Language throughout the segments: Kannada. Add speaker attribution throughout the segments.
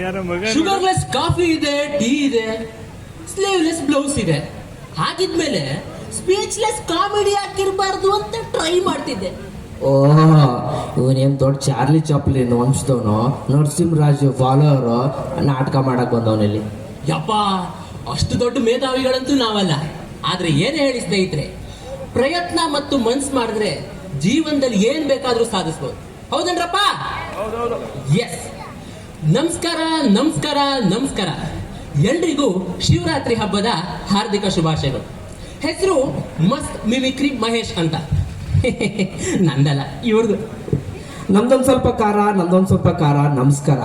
Speaker 1: ಯಾರ ಮಗ
Speaker 2: ಶುಗರ್ಲೆಸ್ ಕಾಫಿ ಇದೆ ಟೀ ಇದೆ ಸ್ಲೀವ್ಲೆಸ್ ಬ್ಲೌಸ್ ಇದೆ. ಹಾಗಿದ್ಮೇಲೆ ಸ್ಪೀಚ್ಲೆಸ್ ಕಾಮಿಡಿ ಹಾಕಿರ್ಬಾರ್ದು ಅಂತ ಟ್ರೈ ಮಾಡ್ತಿದ್ದೆ.
Speaker 3: ಓಹ್ ಇವನೇನ್ ದೊಡ್ಡ ಚಾರ್ಲಿ ಚಾಪ್ಲಿನ್ ವಂಶದವನು? ನರಸಿಂಹರಾಜ್ ಫಾಲೋವರು ನಾಟಕ ಮಾಡಕ್ ಬಂದವನಲ್ಲಿ.
Speaker 2: ಯಪ್ಪ ಅಷ್ಟು ದೊಡ್ಡ ಮೇಧಾವಿಗಳಂತೂ ನಾವಲ್ಲ. ಆದ್ರೆ ಏನ್ ಹೇಳಿ ಸ್ನೇಹಿತರೆ ಪ್ರಯತ್ನ ಮತ್ತು ಮನ್ಸ್ ಮಾಡಿದ್ರೆ ಜೀವನದಲ್ಲಿ ಏನ್ ಬೇಕಾದ್ರೂ ಸಾಧಿಸ್ಬೋದು. ಹೌದನ್ರಪ್ಪ? ಎಸ್ ನಮಸ್ಕಾರ ನಮಸ್ಕಾರ ನಮಸ್ಕಾರ. ಎಲ್ರಿಗೂ ಶಿವರಾತ್ರಿ ಹಬ್ಬದ ಹಾರ್ದಿಕ ಶುಭಾಶಯಗಳು. ಹೆಸರು ಮಸ್ತ್ ಮಿಮಿಕ್ರಿ ಮಹೇಶ್ ಅಂತ. ನಂದಲ್ಲ ಇವ್ರದ್ದು
Speaker 3: ನಮ್ದೊಂದ್ ಸ್ವಲ್ಪ ಕಾರ ನಮ್ದೊಂದ್ ಸ್ವಲ್ಪ ಕಾರ ನಮಸ್ಕಾರ.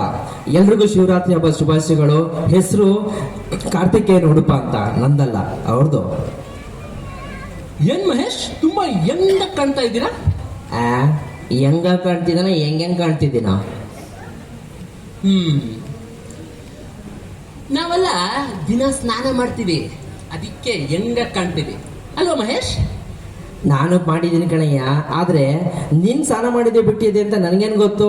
Speaker 3: ಎಲ್ರಿಗೂ ಶಿವರಾತ್ರಿ ಹಬ್ಬದ ಶುಭಾಶಯಗಳು. ಹೆಸರು ಕಾರ್ತಿಕೇಯನ್ ಉಡುಪ ಅಂತ ನಂದಲ್ಲ ಅವ್ರದ್ದು
Speaker 2: ಏನ್ ಮಹೇಶ್ ತುಂಬಾ ಯಂಗ ಕಾಣ್ತಾ ಇದ್ದೀರಾ?
Speaker 3: ಆ ಹೆಂಗ ಕಾಣ್ತಿದ್ದಾನ ಹೆಂಗ್ ಹೆಂಗ್ ಕಾಣ್ತಿದ್ದೀನ?
Speaker 2: ಹ್ಮ್. ನಾವೆಲ್ಲ ದಿನ ಸ್ನಾನ ಮಾಡ್ತೀವಿ. ಅದಕ್ಕೆ ಹೆಂಗ ಕಾಣ್ತೀವಿ. ಅಲ್ವಾ ಮಹೇಶ್?
Speaker 3: ನಾನು ಮಾಡಿದ್ದೀನಿ ಕಣಯ್ಯ ಆದರೆ ನಿನ್ನ ಸ್ನಾನ ಮಾಡಿದೆ ಬಿಟ್ಟಿದೆ ಅಂತ ನನಗೇನು ಗೊತ್ತು?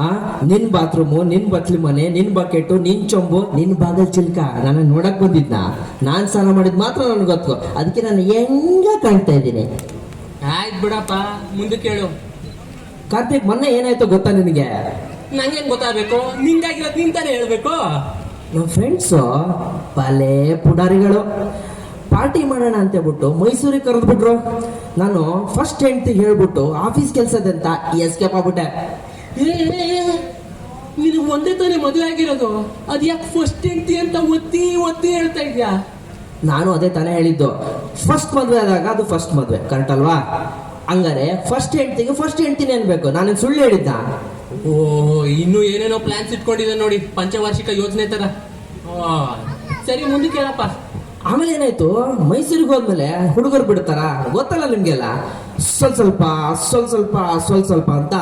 Speaker 3: ಆ ನಿನ್ನ ಬಾತ್ರೂಮು ನಿನ್ನ ಬತ್ಲಿ ಮನೆ ನಿನ್ನ ಬಕೆಟು ನಿನ್ನ ಚೊಂಬು ನಿನ್ನ ಬಾಗಲ್ ಚಿಲ್ಕ ನಾನು ನೋಡಕ್ಕೆ ಬಂದಿದ್ನ? ನಾನು ಸ್ನಾನ ಮಾಡಿದ್ ಮಾತ್ರ ನನಗೆ ಗೊತ್ತು. ಅದಕ್ಕೆ ನಾನು ಹೆಂಗ ಕಾಣ್ತಾ ಇದ್ದೀನಿ?
Speaker 2: ಆಯ್ತು ಬಿಡಪ್ಪ ಮುಂದೆ ಕೇಳು.
Speaker 3: ಕಾರ್ತಿಕ್ ಮೊನ್ನೆ ಏನಾಯ್ತು ಗೊತ್ತಾ ನಿನಗೆ?
Speaker 2: ನಂಗೇನು ಗೊತ್ತಾಗಬೇಕು? ನಿಂಗಾಗಿರೋದು ನಿಂತಾನೆ ಹೇಳ್ಬೇಕು.
Speaker 3: ನಮ್ಮ ಫ್ರೆಂಡ್ಸು ಪಲೆ ಪುಡಾರಿಗಳು. ಪಾರ್ಟಿ ಮಾಡೋಣ ಅಂತ ಹೇಳ್ಬಿಟ್ಟು ಮೈಸೂರಿಗೆ ಕರೆದ್ಬಿಟ್ರು. ನಾನು ಫಸ್ಟ್ ಹೆಂಡ್ತಿಗೆ ಹೇಳ್ಬಿಟ್ಟು ಆಫೀಸ್ ಕೆಲಸದಂತ ಎಸ್ಕೇಪ್ ಆಗ್ಬಿಟ್ಟೆ.
Speaker 2: ನೀನು ಒಂದೇ ತಾನೇ ಮದುವೆ ಆಗಿರೋದು. ಅದ್ ಯಾಕೆ ಫಸ್ಟ್ ಹೆಂಡ್ತಿ ಅಂತ ಒತ್ತಿ ಒತ್ತಿ ಹೇಳ್ತಾ ಇದ್ಯಾ?
Speaker 3: ನಾನು ಅದೇ ತಾನೇ ಹೇಳಿದ್ದು. ಫಸ್ಟ್ ಮದುವೆ ಆದಾಗ ಅದು ಫಸ್ಟ್ ಮದುವೆ ಕರೆಕ್ಟ್ ಅಲ್ವಾ? ಹಂಗಾರೆ ಫಸ್ಟ್ ಹೆಂಡ್ತಿಗೆ ಫಸ್ಟ್ ಹೆಂಡ್ತಿನೇ ಅನ್ಬೇಕು. ನಾನು ಸುಳ್ಳು ಹೇಳಿದ್ದ
Speaker 2: ಓ ಇನ್ನು ಏನೇನೋ ಪ್ಲಾನ್ಸ್ ಇಟ್ಕೊಂಡಿದೆ ನೋಡಿ ಪಂಚವಾರ್ಷಿಕ ಯೋಜನೆ ತರ. ಸರಿ ಮುಂದಕ್ಕೆ ಕೇಳಪ್ಪ
Speaker 3: ಆಮೇಲೆ ಏನಾಯ್ತು? ಮೈಸೂರಿಗೆ ಹೋದ್ಮೇಲೆ ಹುಡುಗರು ಬಿಡ್ತಾರ? ಗೊತ್ತಲ್ಲ ನಿಮ್ಗೆಲ್ಲ? ಸ್ವಲ್ಪ ಸ್ವಲ್ಪ ಸ್ವಲ್ಪ ಸ್ವಲ್ಪ ಸ್ವಲ್ಪ ಸ್ವಲ್ಪ ಅಂತ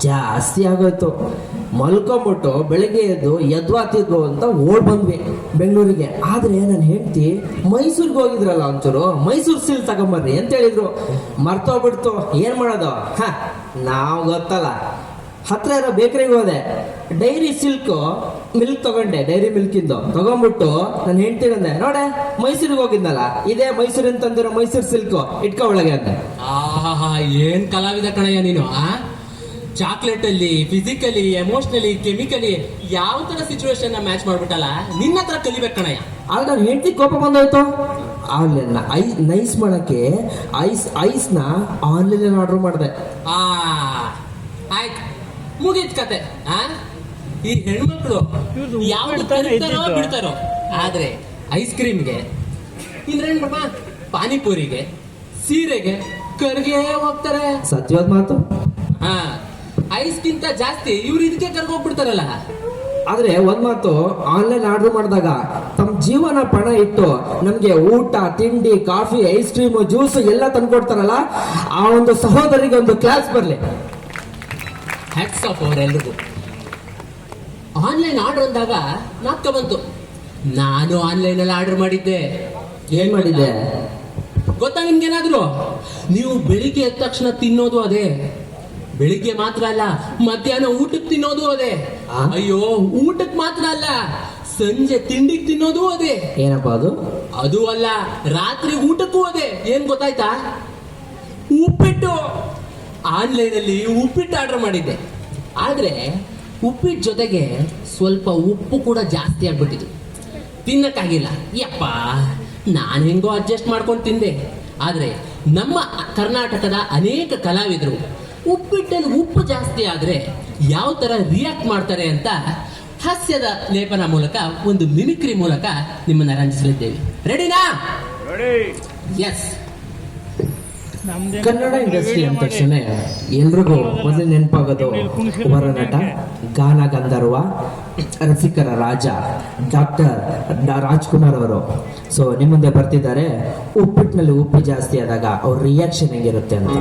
Speaker 3: ಜಾಸ್ತಿ ಆಗೋಯ್ತು. ಮಲ್ಕೊಂಬಿಟ್ಟು ಬೆಳಿಗ್ಗೆ ಎದ್ದು ಎದ್ವಾತಿದ್ವು ಅಂತ ಓಡ್ ಬಂದ್ವಿ ಬೆಂಗಳೂರಿಗೆ. ಆದ್ರೆ ನಾನು ಹೆಂಡ್ತಿ ಮೈಸೂರಿಗೆ ಹೋಗಿದ್ರಲ್ಲ ಒಂಚೂರು, ಮೈಸೂರು ಸೀಲ್ ತಗೊಂಬರ್ರಿ ಅಂತ ಹೇಳಿದ್ರು. ಮರ್ತೋಗ್ಬಿಡ್ತು. ಏನ್ ಮಾಡೋದು? ಹ, ನಾವು ಗೊತ್ತಲ್ಲ. ಹತ್ರ ಇರೋ ಬೇಕರಿಗೆ ಹೋದೆ. ಡೈರಿ ಸಿಲ್ಕ್ ಮಿಲ್ಕ್ ತಗೊಂಡೆ ಡೈರಿ ಮಿಲ್ಕ್ ಮಿಲ್ಕಿಂದು ತಗೊಂಡ್ಬಿಟ್ಟು ನನ್ನ ಹೆಂಡತಿ ಅಂದೆ ನೋಡೆ ಮೈಸೂರಿಗೆ ಹೋಗಿದ್ನಲ್ಲ ಇದೇ ಮೈಸೂರಿನ ತಂದಿರೋ ಮೈಸೂರು ಸಿಲ್ಕ್ ಇಟ್ಕೊ ಒಳಗೆ ಅಂದೆ.
Speaker 2: ಆಹಾ ಏನ್ ಕಲಾವಿದ ಕಣಯ್ಯ ನೀನು ಆ? ಚಾಕ್ಲೇಟ್ ಅಲ್ಲಿ ಫಿಸಿಕಲಿ ಎಮೋಷನಲಿ ಕೆಮಿಕಲಿ ಯಾವ ತರ ಸಿಚುವೇಶನ್ ಮ್ಯಾಚ್ ಮಾಡ್ಬಿಟ್ಟಲ್ಲ? ನಿನ್ನ ಹತ್ರ ಕಲಿಬೇಕು ಕಣಯ್ಯ.
Speaker 3: ಆಗ ನಾನು ಹೆಂಡತಿ ಕೋಪ ಬಂದೋಯ್ತು. ಆನ್ಲೈನ್ ಐ ನೈಸ್ ಮಾಡಕ್ಕೆ ಐಸ್ ಐಸ್ನ ಆನ್ಲೈನ್ ಆರ್ಡರ್ ಮಾಡಿದೆ.
Speaker 2: ಆ ಆಯ್ತು ಮುಗೀತ್ ಕತೆ ಆ? ಈ ಹೆಣ್ಮಕ್ಳು
Speaker 1: ಯಾವ
Speaker 2: ಯಾವ್ದು ಕಲಿತಾರೋ. ಬಿಡ್ತಾರೋ. ಆದ್ರೆ ಐಸ್ ಕ್ರೀಮ್ಗೆ ಇಂದ್ರೇನ್ ಬಾಬಾ ಪಾನಿಪುರಿಗೆ ಸೀರೆಗೆ ಕರ್ಗೆ ಹೋಗ್ತಾರೆ.
Speaker 3: ಸತ್ಯವಾದ ಮಾತು.
Speaker 2: ಹಾ ಐಸ್ಗಿಂತ ಜಾಸ್ತಿ ಇವ್ರು ಇದಕ್ಕೆ ಕರ್ಗೋಗ್ಬಿಡ್ತಾರಲ್ಲ
Speaker 3: ಆದ್ರೆ ಒಂದ್ ಮಾತು ಆನ್ಲೈನ್ ಆರ್ಡರ್ ಮಾಡಿದಾಗ ತಮ್ಮ ಜೀವನ ಪಣ ಇಟ್ಟು ನಮ್ಗೆ ಊಟ ತಿಂಡಿ ಕಾಫಿ ಐಸ್ ಕ್ರೀಮ್ ಜ್ಯೂಸ್ ಎಲ್ಲ ತಂದ್ಕೊಡ್ತಾರಲ್ಲ ಆ ಒಂದು ಸಹೋದರಿಗೆ ಒಂದು ಕ್ಲಾಸ್ ಬರ್ಲಿ.
Speaker 2: ಹ್ಯಾಟ್ಸ್ ಆಫ್ ಅವರೆಲ್ರಿಗೂ. ಆನ್ಲೈನ್ ಆರ್ಡರ್ ಅಂದಾಗ ನಾಪ್ಕ ಬಂತು ನಾನು ಆನ್ಲೈನ್ ಅಲ್ಲಿ ಆರ್ಡರ್ ಮಾಡಿದ್ದೆ.
Speaker 3: ಏನ್ ಮಾಡಿದ್ದೆ?
Speaker 2: ಗೊತ್ತಾ ನಿಮ್ಗೇನಾದ್ರು? ನೀವು ಬೆಳಿಗ್ಗೆ ಎದ್ದ ತಕ್ಷಣ ತಿನ್ನೋದು ಅದೇ. ಬೆಳಿಗ್ಗೆ ಮಾತ್ರ ಅಲ್ಲ ಮಧ್ಯಾಹ್ನ ಊಟಕ್ಕೆ ತಿನ್ನೋದು ಅದೇ. ಅಯ್ಯೋ ಊಟಕ್ಕೆ ಮಾತ್ರ ಅಲ್ಲ ಸಂಜೆ ತಿಂಡಿಗೆ ತಿನ್ನೋದು ಅದೇ.
Speaker 3: ಏನಪ್ಪ ಅದು?
Speaker 2: ಅದು ಅಲ್ಲ ರಾತ್ರಿ ಊಟಕ್ಕೂ ಅದೇ. ಏನ್ ಗೊತ್ತಾಯ್ತಾ? ಉಪ್ಪಿಟ್ಟು. ಆನ್ಲೈನ್ ಅಲ್ಲಿ ಉಪ್ಪಿಟ್ಟು ಆರ್ಡರ್ ಮಾಡಿದ್ದೆ. ಆದ್ರೆ ಉಪ್ಪಿಟ್ಟು ಜೊತೆಗೆ ಸ್ವಲ್ಪ ಉಪ್ಪು ಕೂಡ ಜಾಸ್ತಿ ಆಗ್ಬಿಟ್ಟಿತ್ತು ತಿನ್ನಕ್ಕಾಗಿಲ್ಲ. ಯಪ್ಪ ನಾನು ಹೆಂಗೋ ಅಡ್ಜಸ್ಟ್ ಮಾಡ್ಕೊಂಡು ತಿಂದೆ. ಆದರೆ ನಮ್ಮ ಕರ್ನಾಟಕದ ಅನೇಕ ಕಲಾವಿದರು ಉಪ್ಪಿಟ್ಟಲ್ಲಿ ಉಪ್ಪು ಜಾಸ್ತಿ ಆದರೆ ಯಾವ ಥರ ರಿಯಾಕ್ಟ್ ಮಾಡ್ತಾರೆ ಅಂತ ಹಾಸ್ಯದ ಲೇಪನ ಮೂಲಕ ಒಂದು ಮಿಮಿಕ್ರಿ ಮೂಲಕ ನಿಮ್ಮನ್ನು ರಂಜಿಸಲಿದ್ದೇವೆ. ರೆಡಿನಾ ಎಸ್
Speaker 3: ಕನ್ನಡ ಇಂಡಸ್ಟ್ರಿ ಅಂದ ತಕ್ಷಣ ಎಲ್ರಿಗೂ ಮೊದಲು ನೆನಪಾಗೋದು ಕುಮಾರ ನಟ ಗಾನ ಗಂಧರ್ವ ರಸಿಕರ ರಾಜ ಡಾಕ್ಟರ್ ರಾಜ್ಕುಮಾರ್ ಅವರು. ಸೊ ನಿಮ್ಮ ಮುಂದೆ ಬರ್ತಿದ್ದಾರೆ. ಉಪ್ಪಿಟ್ಟಿನಲ್ಲಿ ಉಪ್ಪು ಜಾಸ್ತಿ ಆದಾಗ ಅವ್ರ ರಿಯಾಕ್ಷನ್ ಹೆಂಗಿರುತ್ತೆ ಅಂತ.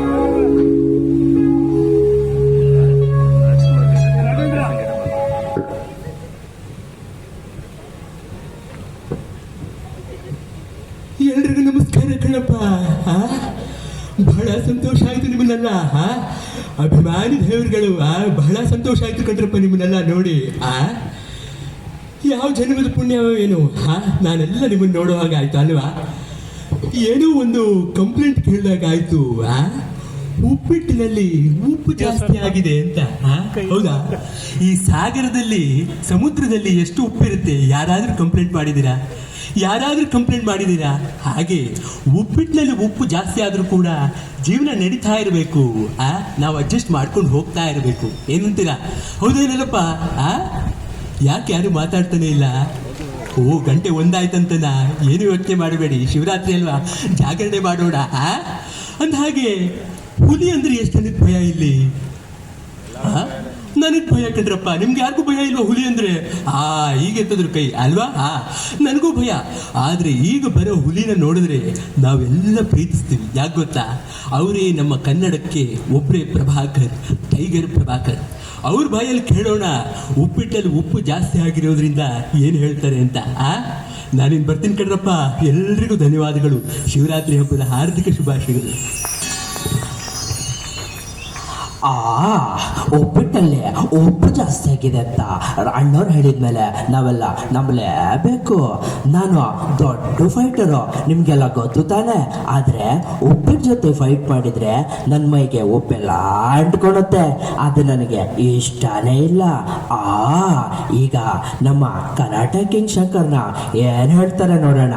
Speaker 2: ಎಲ್ರಿಗೂ ನಮಸ್ಕಾರ ಕಣಪ್ಪ? ಬಹಳ
Speaker 4: ಸಂತೋಷ ಆಯ್ತು ನಿಮ್ಮನ್ನೆಲ್ಲ ಹಾ ಅಭಿಮಾನಿ ದೇವರುಗಳು, ಆ? ಬಹಳ ಸಂತೋಷ ಆಯ್ತು ಕಂಡ್ರಪ್ಪ ನಿಮ್ಮನ್ನೆಲ್ಲ ನೋಡಿ, ಆ? ಯಾವ ಜನ್ಮದ ಪುಣ್ಯ ಏನು ಹಾ ನಾನೆಲ್ಲ ನಿಮ್ಮನ್ನ ನೋಡೋ ಹಾಗೆ ಆಯ್ತು ಅಲ್ವಾ? ಏನೋ ಒಂದು ಕಂಪ್ಲೇಂಟ್ ಕೇಳಿದಾಗ ಆಯ್ತು, ಆ? ಉಪ್ಪಿಟ್ಟಿನಲ್ಲಿ ಉಪ್ಪು ಜಾಸ್ತಿ ಆಗಿದೆ ಅಂತ ಹೌದಾ? ಈ ಸಾಗರದಲ್ಲಿ, ಸಮುದ್ರದಲ್ಲಿ ಎಷ್ಟು ಉಪ್ಪಿರುತ್ತೆ, ಯಾರಾದ್ರೂ ಕಂಪ್ಲೇಂಟ್ ಮಾಡಿದ್ದೀರಾ? ಯಾರಾದ್ರೂ ಕಂಪ್ಲೇಂಟ್ ಮಾಡಿದ್ದೀರಾ? ಹಾಗೆ ಉಪ್ಪಿಟ್ಟಿನಲ್ಲಿ ಉಪ್ಪು ಜಾಸ್ತಿ ಆದ್ರೂ ಕೂಡ ಜೀವನ ನಡೀತಾ ಇರಬೇಕು. ಆ, ನಾವು ಅಡ್ಜಸ್ಟ್ ಮಾಡ್ಕೊಂಡು ಹೋಗ್ತಾ ಇರಬೇಕು. ಏನಂತೀರಾ? ಹೌದೇನಲ್ಲಪ್ಪ? ಆ, ಯಾಕೆ ಯಾರು ಮಾತಾಡ್ತಾನೆ ಇಲ್ಲ? ಓ, ಗಂಟೆ ಒಂದಾಯ್ತಂತನ? ಏನು ಯೋಚನೆ ಮಾಡಬೇಡಿ. ಶಿವರಾತ್ರಿ ಅಲ್ವಾ? ಜಾಗರಣೆ ಮಾಡೋಣ, ಆ? ಅಂದ ಹಾಗೆ ಹುಲಿ ಅಂದ್ರೆ ಎಷ್ಟು ಭಯ ಇಲ್ಲಿ? ನನಗೆ ಭಯ ಕಣ್ರಪ್ಪ. ನಿಮ್ಗೆ ಯಾರಿಗೂ ಭಯ ಇಲ್ವಾ ಹುಲಿ ಅಂದ್ರೆ? ಆ ಈಗ ಎತ್ತದ್ರು ಕೈ. ಅಲ್ವಾ? ಆ, ನನಗೂ ಭಯ. ಆದ್ರೆ ಈಗ ಬರೋ ಹುಲಿನ ನೋಡಿದ್ರೆ ನಾವೆಲ್ಲ ಪ್ರೀತಿಸ್ತೀವಿ. ಯಾಕೆ ಗೊತ್ತಾ? ಅವರೇ ನಮ್ಮ ಕನ್ನಡಕ್ಕೆ ಒಬ್ಬರೇ ಪ್ರಭಾಕರ್, ಟೈಗರ್ ಪ್ರಭಾಕರ್. ಅವ್ರ ಬಾಯಲ್ಲಿ ಕೇಳೋಣ, ಉಪ್ಪಿಟ್ಟಲ್ಲಿ ಉಪ್ಪು ಜಾಸ್ತಿ ಆಗಿರೋದ್ರಿಂದ ಏನು ಹೇಳ್ತಾರೆ ಅಂತ, ಆ? ನಾನಿನ್ ಬರ್ತೀನಿ ಕಣ್ರಪ್ಪ. ಎಲ್ರಿಗೂ ಧನ್ಯವಾದಗಳು. ಶಿವರಾತ್ರಿ ಹಬ್ಬದ ಹಾರ್ದಿಕ ಶುಭಾಶಯಗಳು.
Speaker 3: ಆ ಒಬ್ಬಟ್ಟಲ್ಲೇ ಒಬ್ಬರು ಜಾಸ್ತಿ ಆಗಿದೆ ಅಂತ ಅಣ್ಣವ್ರು ಹೇಳಿದ್ಮೇಲೆ ನಾವೆಲ್ಲ ನಂಬಲೇಬೇಕು. ನಾನು ದೊಡ್ಡ ಫೈಟರು ನಿಮಗೆಲ್ಲ ಗೊತ್ತು ತಾನೆ? ಆದರೆ ಒಬ್ಬರ ಜೊತೆ ಫೈಟ್ ಮಾಡಿದರೆ ನನ್ನ ಮೈಗೆ ಒಬ್ಬೆಲ್ಲ ಅಂಟ್ಕೊಳುತ್ತೆ ಅದು ನನಗೆ ಇಷ್ಟನೇ ಇಲ್ಲ. ಆ, ಈಗ ನಮ್ಮ ಕರಾಟೆ ಕಿಂಗ್ ಶಂಕರ್ನ ಏನು ಹೇಳ್ತಾರೆ ನೋಡೋಣ.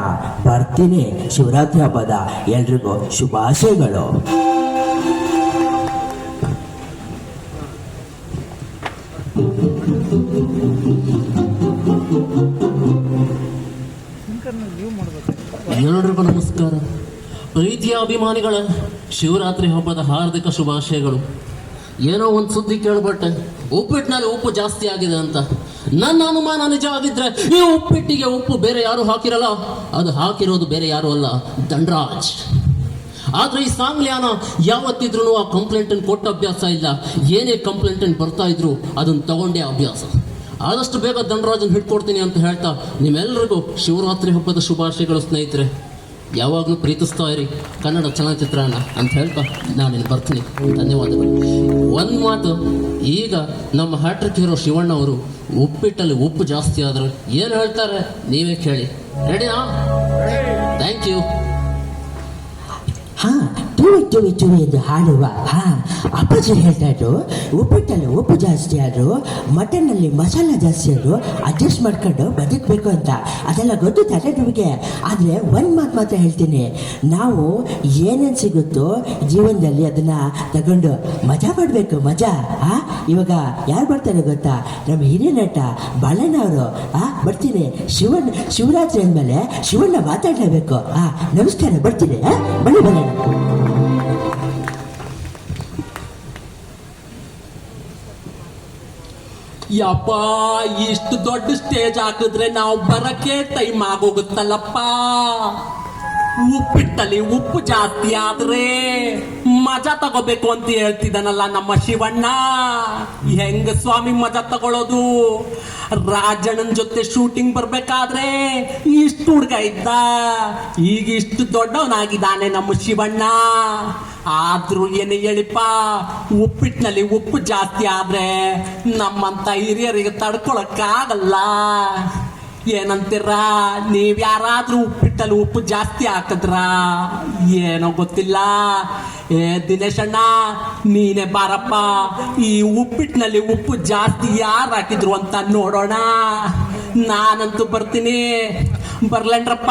Speaker 3: ಬರ್ತೀನಿ ಶಿವರಾತ್ರಿ ಹಬ್ಬದ ಎಲ್ರಿಗೂ ಶುಭಾಶಯಗಳು.
Speaker 2: ನಮಸ್ಕಾರ. ಪ್ರೀತಿಯ ಅಭಿಮಾನಿಗಳ, ಶಿವರಾತ್ರಿ ಹಬ್ಬದ ಹಾರ್ದಿಕ ಶುಭಾಶಯಗಳು. ಏನೋ ಒಂದು ಸುದ್ದಿ ಕೇಳ್ಬಟ್ಟೆ ಉಪ್ಪಿಟ್ಟಿನಲ್ಲಿ ಉಪ್ಪು ಜಾಸ್ತಿ ಆಗಿದೆ ಅಂತ. ನನ್ನ ಅನುಮಾನ ನಿಜ ಆಗಿದ್ರೆ, ಈ ಉಪ್ಪಿಟ್ಟಿಗೆ ಉಪ್ಪು ಬೇರೆ ಯಾರು ಹಾಕಿರಲ್ಲ? ಅದು ಹಾಕಿರೋದು ಬೇರೆ ಯಾರು ಅಲ್ಲ ದಂಡರಾಜ್ ಆದ್ರೆ ಈ ಸಾಂಗ್ಲಿಯಾನ ಯಾವತ್ತಿದ್ರು ಆ ಕಂಪ್ಲೇಂಟ್ ಕೊಟ್ಟ ಅಭ್ಯಾಸ ಇಲ್ಲ. ಏನೇ ಕಂಪ್ಲೇಂಟ್ ಬರ್ತಾ ಇದ್ರು ಅದನ್ನ ತಗೊಂಡೇ ಅಭ್ಯಾಸ. ಆದಷ್ಟು ಬೇಗ ದಂಡರಾಜನ್ ಹಿಡ್ಕೊಡ್ತೀನಿ ಅಂತ ಹೇಳ್ತಾ ನಿಮ್ಮೆಲ್ಲರಿಗೂ ಶಿವರಾತ್ರಿ ಹಬ್ಬದ ಶುಭಾಶಯಗಳು ಸ್ನೇಹಿತರೆ. ಯಾವಾಗಲೂ ಪ್ರೀತಿಸ್ತಾ ಇರಿ. ಕನ್ನಡ ಚಲನಚಿತ್ರನ ಅಂತ ಹೇಳ್ತಾ ನಿನ್ನ ಬರ್ತೀನಿ. ಧನ್ಯವಾದಗಳು. ಒಂದು ಮಾತು, ಈಗ ನಮ್ಮ ಹ್ಯಾಟ್ರಿಕ್ ಹೀರೋ ಶಿವಣ್ಣ ಅವರು ಉಪ್ಪಿಟ್ಟಲ್ಲಿ ಉಪ್ಪು ಜಾಸ್ತಿ ಆದ್ರೆ ಏನು ಹೇಳ್ತಾರೆ? ನೀವೇ ಕೇಳಿ. ರೆಡಿನಾ ಥ್ಯಾಂಕ್ ಯು
Speaker 3: ಹಾ ಟಿವಿ ತುಳಿ ತುಳಿ ಎಂದು ಹಾಡುವ, ಹಾ, ಅಪ್ಪಾಜಿ ಹೇಳ್ತಾ ಇದ್ರು, ಉಪ್ಪಿಟ್ಟಲ್ಲಿ ಉಪ್ಪು ಜಾಸ್ತಿ ಆದ್ರು, ಮಟನ್ನಲ್ಲಿ ಮಸಾಲ ಜಾಸ್ತಿ ಆದ್ರು ಅಡ್ಜಸ್ಟ್ ಮಾಡ್ಕೊಂಡು ಬದುಕಬೇಕು ಅಂತ. ಅದೆಲ್ಲ ಗೊತ್ತು ತಲೆ ನಿಮಗೆ? ಆದರೆ ಒಂದು ಮಾತು ಮಾತ್ರ ಹೇಳ್ತೀನಿ. ನಾವು ಏನೇನು ಸಿಗುತ್ತೋ ಜೀವನದಲ್ಲಿ ಅದನ್ನ ತಗೊಂಡು ಮಜಾ ಮಾಡಬೇಕು, ಮಜಾ ಹಾ ಇವಾಗ ಯಾರು ಬರ್ತಾರೆ ಗೊತ್ತಾ? ನಮ್ಮ ಹಿರಿಯ ನಟ ಬಾಲಣ್ಣ ಅವರು, ಆ? ಬರ್ತೀನಿ. ಶಿವನ್ ಶಿವರಾತ್ರಿ ಅಂದಮೇಲೆ ಶಿವಣ್ಣ ಮಾತಾಡಲೇಬೇಕು. ಆ, ನಮಸ್ಕಾರ, ಬರ್ತೀನಿ ಬನ್ನಿ ಬಾಲಣ್ಣ
Speaker 2: ಯಪ್ಪ ಇಷ್ಟು ದೊಡ್ಡ ಸ್ಟೇಜ್ ಹಾಕಿದ್ರೆ ನಾವು ಬರಕ್ಕೆ ಟೈಮ್ ಆಗೋಗುತ್ತಲ್ಲಪ್ಪ. ಉಪ್ಪಿಟ್ಟಲ್ಲಿ ಉಪ್ಪು ಜಾಸ್ತಿ ಆದ್ರೆ ಮಜಾ ತಗೋಬೇಕು ಅಂತ ಹೇಳ್ತಿದ್ದಾನಲ್ಲ ನಮ್ಮ ಶಿವಣ್ಣ. ಹೆಂಗ ಸ್ವಾಮಿ ಮಜಾ ತಗೊಳ್ಳೋದು ರಾಜಣ್ಣನ ಜೊತೆ ಶೂಟಿಂಗ್ ಬರ್ಬೇಕಾದ್ರೆ ಇಷ್ಟು ಹುಡ್ಗ ಇದ್ದ. ಈಗ ಇಷ್ಟು ದೊಡ್ಡವನಾಗಿದ್ದಾನೆ ನಮ್ಮ ಶಿವಣ್ಣ. ಆದ್ರೂ ಏನು ಹೇಳಿಪ್ಪ ಉಪ್ಪಿಟ್ಟಿನಲ್ಲಿ ಉಪ್ಪು ಜಾಸ್ತಿ ಆದ್ರೆ ನಮ್ಮಂತ ಹಿರಿಯರಿಗೆ ತಡ್ಕೊಳಕ್ಕಾಗಲ್ಲ. ಏನಂತೀರ? ನೀವ್ ಯಾರಾದ್ರೂ ಉಪ್ಪಿಟ್ಟಲ್ಲಿ ಉಪ್ಪು ಜಾಸ್ತಿ ಹಾಕದ್ರ? ಏನೋ ಗೊತ್ತಿಲ್ಲ. ಏ, ದಿನೇಶಣ್ಣ, ನೀನೆ ನೀನೇ ಬಾರಪ್ಪ. ಈ ಉಪ್ಪಿಟ್ಟಿನಲ್ಲಿ ಉಪ್ಪು ಜಾಸ್ತಿ ಯಾರು ಹಾಕಿದ್ರು ಅಂತ ನೋಡೋಣ. ನಾನಂತೂ ಬರ್ತೀನಿ. ಬರ್ಲೇನ್ರಪ್ಪ.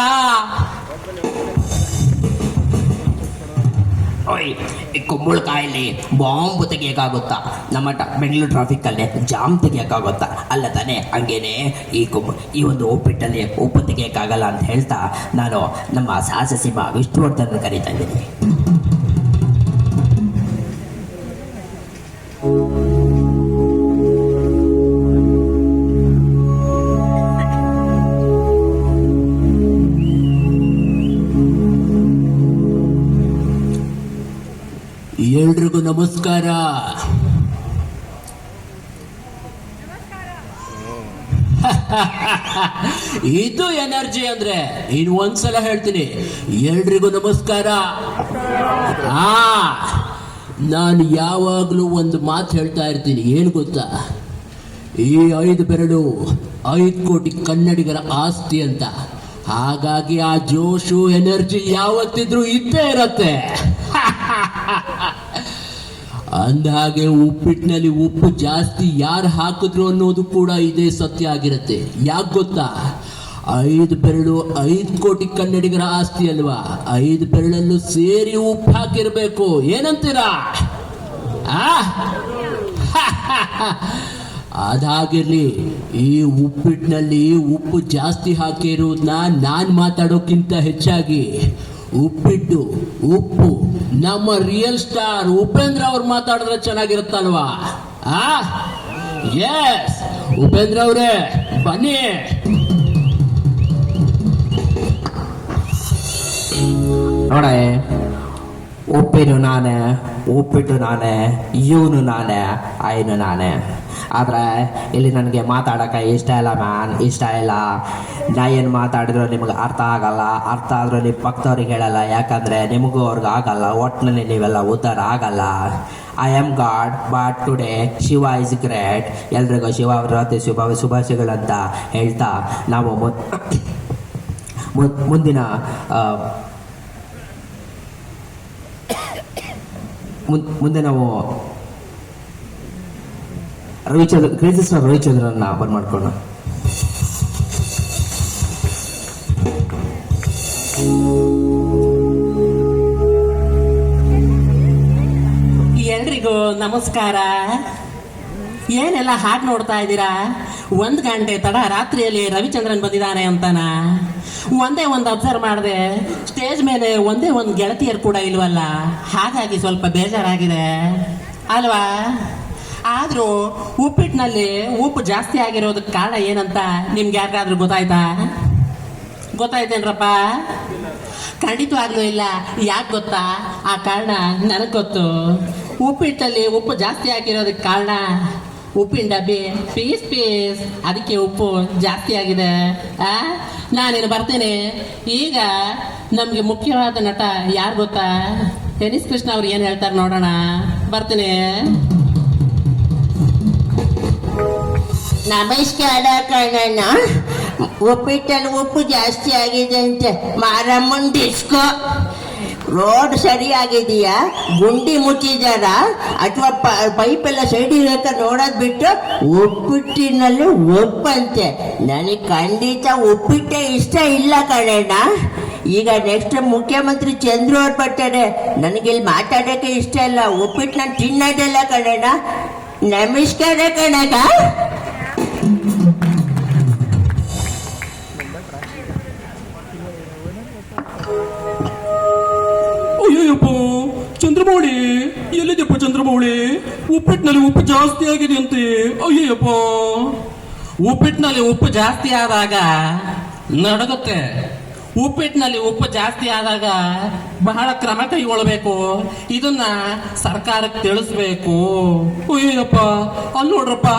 Speaker 3: ಓಯ್, ಈ ಕುಂಬಳಕಾಯಲ್ಲಿ ಬಾಂಬ್ ತೆಗಿಯೋಕ್ಕಾಗುತ್ತಾ ನಮ್ಮ ಟ ಬೆಂಗಳೂರು ಟ್ರಾಫಿಕ್ಕಲ್ಲಿ ಜಾಮ್ ತೆಗಿಯೋಕ್ಕಾಗುತ್ತಾ ಅಲ್ಲ ತಾನೇ, ಹಂಗೇನೆ ಈ ಕುಂಬ ಈ ಒಂದು ಉಪ್ಪಿಟ್ಟಲ್ಲಿ ಉಪ್ಪು ತೆಗಿಯೋಕ್ಕಾಗಲ್ಲ ಅಂತ ಹೇಳ್ತಾ ನಾನು ನಮ್ಮ ಸಾಹಸ ಸಿಂಹ ವಿಷ್ಣುವರ್ಧನ್ ಕರೀತಾ ಇದ್ದೀನಿ.
Speaker 2: ಇದು ಎನರ್ಜಿ ಅಂದ್ರೆ ಇನ್ ಒಂದ್ಸಲ ಹೇಳ್ತೀನಿ, ಎಲ್ರಿಗೂ ನಮಸ್ಕಾರ. ಆ, ನಾನು ಯಾವಾಗಲೂ ಒಂದು ಮಾತು ಹೇಳ್ತಾ ಇರ್ತೀನಿ, ಏನು ಗೊತ್ತಾ? ಈ ಐದು ಬೆರಳು ಐದು ಕೋಟಿ ಕನ್ನಡಿಗರ ಆಸ್ತಿ ಅಂತ. ಹಾಗಾಗಿ ಆ ಜೋಶು ಎನರ್ಜಿ ಯಾವತ್ತಿದ್ರೂ ಇದ್ದೇ ಇರತ್ತೆ. ಅಂದಹಾಗೆ ಉಪ್ಪಿಟ್ಟಿನಲ್ಲಿ ಉಪ್ಪು ಜಾಸ್ತಿ ಯಾರು ಹಾಕಿದ್ರು ಅನ್ನೋದು ಕೂಡ ಇದೇ ಸತ್ಯ ಆಗಿರುತ್ತೆ. ಯಾಕೆ ಗೊತ್ತಾ? ಐದು ಬೆರಳು, ಐದು ಕೋಟಿ ಕನ್ನಡಿಗರ ಆಸ್ತಿ ಅಲ್ವಾ? ಐದು ಬೆರಳಲ್ಲೂ ಸೇರಿ ಉಪ್ಪು ಹಾಕಿರ್ಬೇಕು. ಏನಂತೀರಾ? ಅದಾಗಿರ್ಲಿ, ಈ ಉಪ್ಪಿಟ್ಟಿನಲ್ಲಿ ಉಪ್ಪು ಜಾಸ್ತಿ ಹಾಕಿರೋದನ್ನ ನಾನು ಮಾತಾಡೋಕ್ಕಿಂತ ಹೆಚ್ಚಾಗಿ ಉಪ್ಪಿಟ್ಟು, ಉಪ್ಪು ನಮ್ಮ ರಿಯಲ್ ಸ್ಟಾರ್ ಉಪೇಂದ್ರ ಅವ್ರು ಮಾತಾಡಿದ್ರೆ ಚೆನ್ನಾಗಿರುತ್ತಲ್ವಾ? ಆ? ಎಸ್ ಉಪೇಂದ್ರ ಅವರೇ, ಬನ್ನಿ.
Speaker 3: ನೋಡೆ, ಉಪ್ಪಿನು ನಾನೇ, ಉಪ್ಪಿಟ್ಟು ನಾನೇ, ಇವನು ನಾನೇ ಐನು ನಾನೇ. ಆದರೆ ಇಲ್ಲಿ ನನಗೆ ಮಾತಾಡೋಕ್ಕೆ ಇಷ್ಟ ಇಲ್ಲ ಮ್ಯಾನ್, ಇಷ್ಟ ಇಲ್ಲ. ನಾ ಏನು ಮಾತಾಡಿದ್ರು ನಿಮ್ಗೆ ಅರ್ಥ ಆಗಲ್ಲ. ಅರ್ಥ ಆದರೂ ನಿಮ್ಮ ಪಕ್ಕದವ್ರಿಗೆ ಹೇಳಲ್ಲ. ಯಾಕಂದರೆ ನಿಮಗೂ ಅವ್ರಿಗೆ ಆಗಲ್ಲ. ಒಟ್ಟಿನಲ್ಲಿ ನೀವೆಲ್ಲ ಉದ್ಧಾರ ಆಗಲ್ಲ. I am god but today Shiva is great ಎಲ್ರಿಗೂ ಶಿವ ರಾತ್ರಿ ಶುಭ ಶುಭಾಶಯಗಳಂತ ಹೇಳ್ತಾ ನಾವು ಮುಂದಿನ ಆ, ಮುನ್- ಮುಂದೆ ನಾವು ರವಿಚಂದ್ರ ಕ್ರೇಜಿ ಸ್ಟಾರ್ ರವಿಚಂದ್ರನ್ನ ಬಂದ್ ಮಾಡ್ಕೊಂಡು
Speaker 5: ಎಲ್ರಿಗೂ ನಮಸ್ಕಾರ. ಏನೆಲ್ಲ ಹಾಡ್ ನೋಡ್ತಾ ಇದ್ದೀರಾ? ಒಂದು ಗಂಟೆ ತಡ ರಾತ್ರಿಯಲ್ಲಿ ರವಿಚಂದ್ರನ್ ಬಂದಿದ್ದಾನೆ ಅಂತಾನ? ಒಂದೇ ಒಂದು ಅಬ್ಸರ್ವ್ ಮಾಡಿದೆ ಸ್ಟೇಜ್ ಮೇಲೆ ಒಂದೇ ಒಂದು ಗೆಳತಿಯರು ಕೂಡ ಇಲ್ವಲ್ಲ? ಹಾಗಾಗಿ ಸ್ವಲ್ಪ ಬೇಜಾರಾಗಿದೆ. ಅಲ್ವಾ? ಆದರೂ ಉಪ್ಪಿಟ್ಟಿನಲ್ಲಿ ಉಪ್ಪು ಜಾಸ್ತಿ ಆಗಿರೋದಕ್ಕೆ ಕಾರಣ ಏನಂತ ನಿಮ್ಗೆ ಯಾರಿಗಾದ್ರೂ ಗೊತ್ತಾಯ್ತಾ? ಗೊತ್ತಾಯ್ತೇನ್ರಪ್ಪ? ಖಂಡಿತವಾಗ್ಲೂ ಇಲ್ಲ. ಯಾಕೆ ಗೊತ್ತಾ? ಆ ಕಾರಣ ನನಗೆ ಗೊತ್ತು. ಉಪ್ಪಿಟ್ಟಲ್ಲಿ ಉಪ್ಪು ಜಾಸ್ತಿ ಆಗಿರೋದಕ್ಕೆ ಕಾರಣ ಉಪ್ಪಿನ ಡಬ್ಬಿ ಪೀಸ್ ಪೀಸ್. ಅದಕ್ಕೆ ಉಪ್ಪು ಜಾಸ್ತಿ ಆಗಿದೆ. ಆ? ನಾನೇನು ಬರ್ತೇನೆ? ಈಗ ನಮಗೆ ಮುಖ್ಯವಾದ ನಟ ಯಾರು ಗೊತ್ತಾ? ಟೆನಿಸ್ ಕೃಷ್ಣ ಅವ್ರು ಏನು ಹೇಳ್ತಾರೆ ನೋಡೋಣ. ಬರ್ತೇನೆ.
Speaker 6: ನಮಸ್ಕಾರ ಕಣಣ್ಣ ಉಪ್ಪಿಟ್ಟಲ್ಲಿ ಉಪ್ಪು ಜಾಸ್ತಿ ಆಗಿದೆ ಅಂತೆ. ಮಾರಮ್ಮನ್ ಡಿಸ್ಕೋ ರೋಡ್ ಸರಿಯಾಗಿದೆಯಾ? ಗುಂಡಿ ಮುಚ್ಚಿದಾರ ಅಥವಾ ಪೈಪ್ ಎಲ್ಲ ಸೈಡ್ ಇರಕ ನೋಡೋದ್ ಬಿಟ್ಟು ಉಪ್ಪಿಟ್ಟಿನಲ್ಲಿ ಉಪ್ಪಂತೆ ನನಗೆ ಖಂಡಿತ ಉಪ್ಪಿಟ್ಟೆ ಇಷ್ಟ ಇಲ್ಲ ಕಣಣ್ಣ. ಈಗ ನೆಕ್ಸ್ಟ್ ಮುಖ್ಯಮಂತ್ರಿ ಚಂದ್ರು ಅವ್ರು ಬರ್ತಾರೆ ನನಗೆ ಇಲ್ಲಿ ಮಾತಾಡೋಕೆ ಇಷ್ಟ ಇಲ್ಲ. ಉಪ್ಪಿಟ್ಟು ನಾನು ತಿನ್ನೋದಿಲ್ಲ ಕಣಣ್ಣ. ನಮಸ್ಕಾರ ಕಣಗ
Speaker 4: ಚಂದ್ರಮೌಳಿ, ಎಲ್ಲಿದೆಯಪ್ಪ ಚಂದ್ರಮೌಳಿ? ಉಪ್ಪಿಟ್ಟಿನಲ್ಲಿ ಉಪ್ಪು ಜಾಸ್ತಿ ಆಗಿದೆ ಅಂತೆ ಅಯ್ಯಪ್ಪ
Speaker 5: ಉಪ್ಪಿಟ್ಟಿನಲ್ಲಿ ಉಪ್ಪು ಜಾಸ್ತಿ ಆದಾಗ ನಡಗುತ್ತೆ. ಉಪ್ಪಿಟ್ಟಿನಲ್ಲಿ ಉಪ್ಪು ಜಾಸ್ತಿ ಆದಾಗ ಬಹಳ ಕ್ರಮ ಕೈಗೊಳ್ಳಬೇಕು. ಇದನ್ನ ಸರ್ಕಾರಕ್ಕೆ ತಿಳಿಸ್ಬೇಕು.
Speaker 4: ಅಯ್ಯಪ್ಪ ಅಲ್ಲಿ ನೋಡ್ರಪ್ಪ,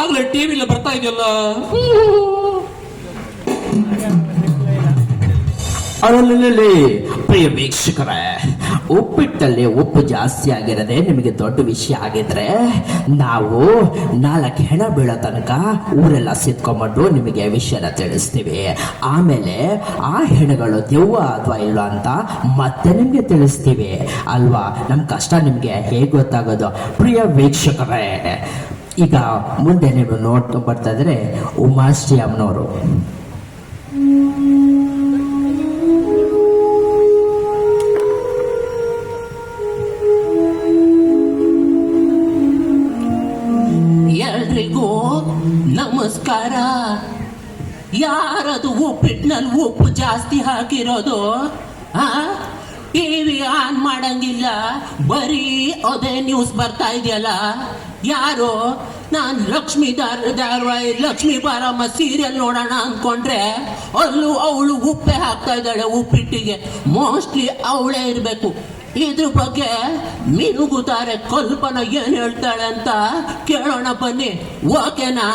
Speaker 4: ಆಗ್ಲೇ ಟಿವಿಲಿ ಬರ್ತಾ ಇದೆಯಲ್ಲ?
Speaker 3: ಅಲ್ಲಲ್ಲಿ ಪ್ರಿಯ ವೀಕ್ಷಕರೇ ಉಪ್ಪಿಟ್ಟಲ್ಲಿ ಉಪ್ಪು ಜಾಸ್ತಿ ಆಗಿರದೆ ನಿಮಗೆ ದೊಡ್ಡ ವಿಷಯ ಆಗಿದ್ರೆ ನಾವು ನಾಲ್ಕು ಹೆಣ ಬೀಳೋ ತನಕ ಊರೆಲ್ಲ ಸಿತ್ಕೊಂಡ್ಬಂದು ನಿಮಗೆ ವಿಷಯನ ತಿಳಿಸ್ತೀವಿ. ಆಮೇಲೆ ಆ ಹೆಣಗಳು ದೆವ್ವ ಅಥವಾ ಇಲ್ಲ ಅಂತ ಮತ್ತೆ ನಿಮಗೆ ತಿಳಿಸ್ತೀವಿ. ಅಲ್ವಾ? ನಮ್ಮ ಕಷ್ಟ ನಿಮಗೆ ಹೇಗೆ ಗೊತ್ತಾಗೋದು? ಪ್ರಿಯ ವೀಕ್ಷಕರೇ, ಈಗ ಮುಂದೆ ನೀವು ನೋಡ್ಕೊಂಡು ಬರ್ತಾ ಇದ್ರೆ ಉಮಾಶ್ರೀ ಅಮ್ಮನವರು.
Speaker 2: ಎಲ್ರಿಗೂ ನಮಸ್ಕಾರ. ಯಾರದು ಉಪ್ಪಿಟ್ಟಿನಲ್ಲಿ ಉಪ್ಪು ಜಾಸ್ತಿ ಹಾಕಿರೋದು, ಆ? ಟಿವಿ ಆನ್ ಮಾಡಂಗಿಲ್ಲ, ಬರೀ ಅದೇ ನ್ಯೂಸ್ ಬರ್ತಾ ಇದೆಯಲ್ಲ. ಯಾರು? ನಾನು ಲಕ್ಷ್ಮೀ ದಾರ್ ಧಾರವಾಹಿ ಲಕ್ಷ್ಮೀ ಬಾರಮ್ಮ ಸೀರಿಯಲ್ ನೋಡೋಣ ಅನ್ಕೊಂಡ್ರೆ ಅಲ್ಲೂ ಅವಳು ಉಪ್ಪೆ ಹಾಕ್ತಾ ಇದ್ದಾಳೆ ಉಪ್ಪಿಟ್ಟಿಗೆ. ಮೋಸ್ಟ್ಲಿ ಅವಳೇ ಇರಬೇಕು. ಇದ್ರ ಬಗ್ಗೆ ಮಿನುಗುತ್ತಾರೆ, ಕಲ್ಪನಾ ಏನ್ ಹೇಳ್ತಾಳೆ ಅಂತ ಕೇಳೋಣ ಬನ್ನಿ. ಓಕೆನಾ?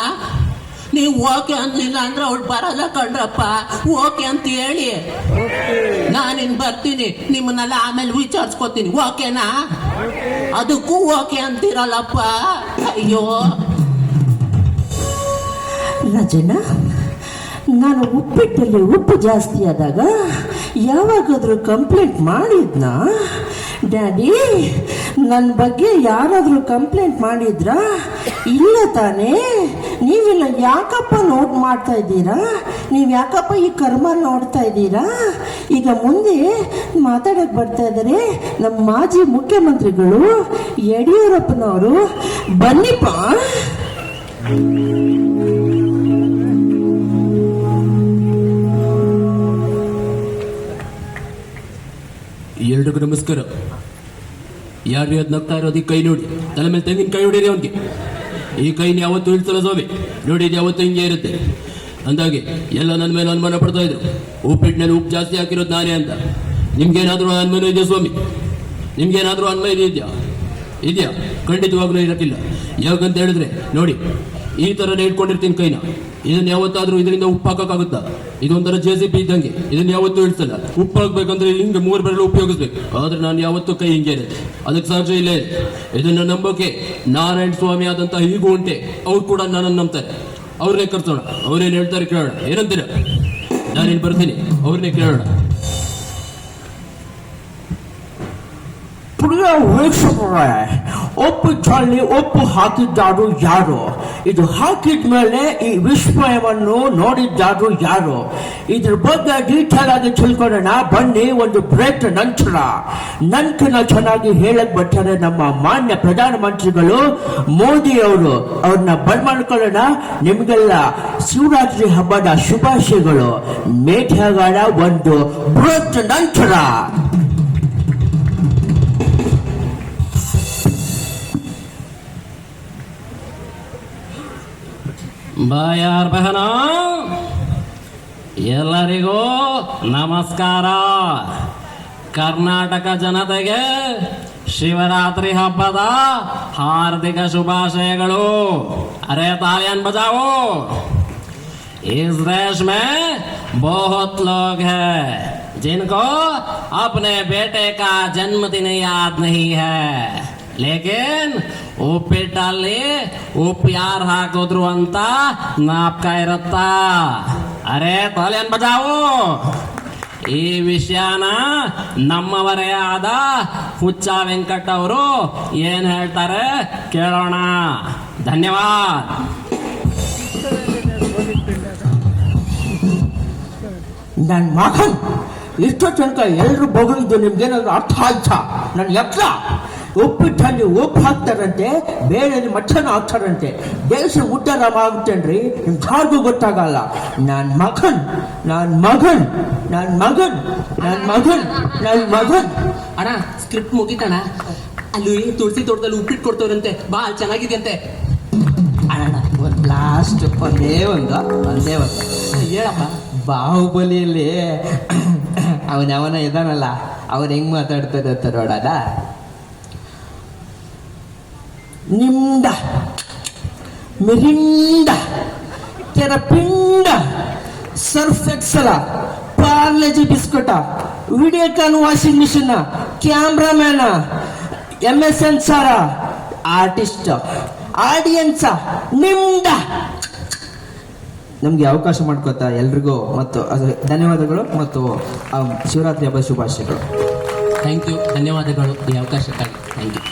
Speaker 1: ನೀವು ಓಕೆ ಅಂತಿಲ್ಲ ಅಂದ್ರೆ ಅವಳು ಬರಲ್ಲ ಕಣ್ರಪ್ಪ. ಓಕೆ ಅಂತ ಹೇಳಿ. ನಾನಿನ್ ಬರ್ತೀನಿ, ನಿಮ್ಮನ್ನೆಲ್ಲ ಆಮೇಲೆ ವಿಚಾರಿಸ್ಕೊತೀನಿ. ಓಕೆನಾ? ಅದಕ್ಕೂ ಓಕೆ ಅಂತಿರಲ್ಲಪ್ಪ. ಅಯ್ಯೋ.
Speaker 3: ರಜನ ನಾನು ಉಪ್ಪಿಟ್ಟಲ್ಲಿ ಉಪ್ಪು ಜಾಸ್ತಿ ಆದಾಗ ಯಾವಾಗಾದ್ರೂ ಕಂಪ್ಲೇಂಟ್ ಮಾಡಿದ್ನಾ? ಡ್ಯಾಡಿ ನನ್ನ ಬಗ್ಗೆ ಯಾರಾದರೂ ಕಂಪ್ಲೇಂಟ್ ಮಾಡಿದ್ರಾ? ಇಲ್ಲ ತಾನೇ. ನೀವೆಲ್ಲ ಯಾಕಪ್ಪ ನೋಟ್ ಮಾಡ್ತಾ ಇದ್ದೀರಾ? ನೀವು ಯಾಕಪ್ಪ ಈ ಕರ್ಮ ನೋಡ್ತಾ ಇದ್ದೀರಾ? ಈಗ ಮುಂದೆ ಮಾತಾಡಕ್ಕೆ ಬರ್ತಾ ಇದ್ದಾರೆ ನಮ್ಮ ಮಾಜಿ ಮುಖ್ಯಮಂತ್ರಿಗಳು ಯಡಿಯೂರಪ್ಪನವರು. ಬನ್ನಿಪ್ಪ.
Speaker 2: ಎಲ್ರಿಗೂ ನಮಸ್ಕಾರ. ಯಾರು ಅದು ನಗ್ತಾ ಇರೋದು ಈ ಕೈ ನೋಡಿ. ತಲೆ ಮೇಲೆ ತೆಂಗಿನ ಕೈ ಹೊಡೀರಿ ಅವನಿಗೆ. ಈ ಕೈನ ಯಾವತ್ತು ಇಳ್ತಲ್ಲ ಸ್ವಾಮಿ. ನೋಡಿ, ಇದು ಯಾವತ್ತು ಹಿಂಗೆ ಇರುತ್ತೆ. ಅಂದಾಗೆ ಎಲ್ಲ ನನ್ನ ಮೇಲೆ ಅನುಮಾನ ಪಡ್ತಾ ಇದ್ರು. ಉಪ್ಪಿಟ್ಟಿನಲ್ಲಿ ಉಪ್ಪು ಜಾಸ್ತಿ ಹಾಕಿರೋದು ನಾನೇ ಅಂತ. ನಿಮ್ಗೇನಾದ್ರೂ ಅನುಮಾನ ಇದೆಯಾ ಸ್ವಾಮಿ? ನಿಮ್ಗೇನಾದ್ರೂ ಅನುಮಾನ ಇದೆಯಾ? ಇದೆಯಾ? ಖಂಡಿತವಾಗ್ಲೂ ಇರಕ್ಕಿಲ್ಲ ಯಾಕಂತ ಹೇಳಿದ್ರೆ, ನೋಡಿ, ಈ ಥರನೇ ಇಟ್ಕೊಂಡಿರ್ತೀನಿ ಕೈನ. ಇದನ್ನ ಯಾವತ್ತಾದ್ರೂ ಇದರಿಂದ ಉಪ್ಪು ಹಾಕಕ್ಕಾಗುತ್ತ ಇದೊಂಥರ ಜೆ ಸಿ ಪಿ ಇದ್ದಂಗೆ. ಇದನ್ನ ಯಾವತ್ತೂ ಇಳಿಸಲ್ಲ. ಉಪ್ಪು ಹಾಕ್ಬೇಕಂದ್ರೆ ಹಿಂಗೆ ಮೂರು ಬೆರಳು ಉಪಯೋಗಿಸ್ಬೇಕು. ಆದ್ರೆ ನಾನು ಯಾವತ್ತೂ ಕೈ ಹಿಂಗೆ ಅದಕ್ಕೆ ಸಾಧ್ಯ ಇಲ್ಲೇ ಇದೆ. ಇದನ್ನ ನಂಬೋಕೆ ನಾರಾಯಣ ಸ್ವಾಮಿ ಆದಂತ ಹೀಗೂ ಉಂಟೆ. ಅವ್ರು ಕೂಡ ನನ್ನನ್ನು ನಂಬ್ತಾರೆ. ಅವ್ರನ್ನೇ ಕರ್ಸೋಣ. ಅವ್ರೇನು ಹೇಳ್ತಾರೆ ಕೇಳೋಣ. ಏನಂತೀರ? ನಾನೇನು ಬರ್ತೀನಿ? ಅವ್ರನ್ನೇ ಕೇಳೋಣ.
Speaker 3: ಪ್ರಿಯ ಒಪ್ಪು ಒಪ್ಪಿಟ್ಟಲ್ಲಿ ಒಪ್ಪು ಹಾಕಿದ್ದಾರು ಯಾರು ಇದು ಹಾಕಿದ ಮೇಲೆ ಈ ವಿಸ್ಮಯವನ್ನು ನೋಡಿದ್ದಾರು ಯಾರು ಇದ್ರ ಬಗ್ಗೆ ಡೀಟೇಲ್ ಆಗಿ ತಿಳ್ಕೊಳ್ಳೋಣ ಬನ್ನಿ ಒಂದು ಬ್ರೇಕ್ ನಂತರ ನಂತರ ಚೆನ್ನಾಗಿ ಹೇಳಕ್ ಬರ್ತಾರೆ ನಮ್ಮ ಮಾನ್ಯ ಪ್ರಧಾನಮಂತ್ರಿಗಳು ಮೋದಿ ಅವರು ಅವ್ರನ್ನ ಬರ್ಮಾಡ್ಕೊಳ್ಳೋಣ ನಿಮಗೆಲ್ಲ ಶಿವರಾತ್ರಿ ಹಬ್ಬದ ಶುಭಾಶಯಗಳು ಮೇಘಗಳ ಒಂದು ಬ್ರೇಕ್ ನಂತರ
Speaker 7: ಬಾಯಾರ್ ಬಹನ ಎಲ್ಲರಿಗೂ ನಮಸ್ಕಾರ ಕರ್ನಾಟಕ ಜನತೆಗೆ ಶಿವರಾತ್ರಿ ಹಬ್ಬದ ಹಾರ್ದಿಕ ಶುಭಾಶಯಗಳು ಅರೆ ತಾಲಿಯನ್ ಬಜಾವೋ इस देश में बहुत लोग हैं जिनको अपने बेटे का जन्मदिन याद नहीं है ಲೇಕಿನ್ ಉಪ್ಪಿಟ್ಟಲ್ಲಿ ಉಪ್ಪು ಯಾರು ಹಾಕಿದ್ರು ಅಂತ ನಾಪ್ಕ ಇರುತ್ತಾ. ಅರೆ ತಲೆನ್ ಬಜಾವು. ಈ ವಿಷಯನ ನಮ್ಮವರೇ ಆದ ಹುಚ್ಚ ವೆಂಕಟ್ ಅವರು ಏನು ಹೇಳ್ತಾರೆ ಕೇಳೋಣ. ಧನ್ಯವಾದ.
Speaker 3: ನನ್ನ ಮಗನ್ ಇಷ್ಟೋ ಎಲ್ಲರೂ ಬೊಗಳಿದ್ದು ನಿಮ್ದೇನಾದ್ರು ಅರ್ಥ ಆಯ್ತಾ? ನನ್ನ ಎತ್ತ ಉಪ್ಪಿಟ್ಟಲ್ಲಿ ಉಪ್ಪು ಹಾಕ್ತಾರಂತೆ ಬೇಳೆ ಮಚ್ಚನ ಹಾಕ್ತಾರಂತೆ. ದೇಶ ಉದ್ದಾರ ಆಗುತ್ತೇನ್ರಿ ನಿಮ್ ಯಾರಿಗೂ ಗೊತ್ತಾಗಲ್ಲ. ನನ್ನ ಮಗನ್ ನನ್ನ ಮಗನ್ ನನ್ನ ಮಗನ್ ನನ್ನ ಮಗನ್ ನನ್ನ ಮಗನ್.
Speaker 8: ಅಣ್ಣ ಸ್ಕ್ರಿಪ್ಟ್ ಮುಗಿತಣ್ಣ. ಅಲ್ಲಿ ತುಳಸಿ ತೋಟದಲ್ಲಿ ಉಪ್ಪಿಟ್ಟು ಕೊಡ್ತವ್ರಂತೆ. ಭಾಳ ಚೆನ್ನಾಗಿದೆಯಂತೆ.
Speaker 9: ಅಣ್ಣ ಒಂದು ಲಾಸ್ಟ್ ಒಂದೇ ಒಂದು ಒಂದೇ ಒಂದು.
Speaker 8: ಹೇಳಪ್ಪ.
Speaker 9: ಬಾಹುಬಲಿಯಲ್ಲಿ ಅವನ ಅವನ ಇದಾನಲ್ಲ ಅವನು ಹೆಂಗ್ ಮಾತಾಡ್ತಾರೆ ಅಂತ ನೋಡೋಣ.
Speaker 3: ನಿಮ್ದ Mirinda ಕೆರಪಿಂಡ Surf Excel, Parle G biscuit, Videocon washing machine, cameraman M S N sir, artist, audience ನಿಮ್ದ
Speaker 9: ನಮಗೆ ಅವಕಾಶ ಮಾಡ್ಕೋತಾ ಎಲ್ರಿಗೂ ಮತ್ತು ಅದು ಧನ್ಯವಾದಗಳು ಮತ್ತು ಶಿವರಾತ್ರಿ ಹಬ್ಬದ ಶುಭಾಶಯಗಳು.
Speaker 8: ಥ್ಯಾಂಕ್ ಯು ಧನ್ಯವಾದಗಳು. ಈ ಅವಕಾಶಕ್ಕಾಗಿ. Thank you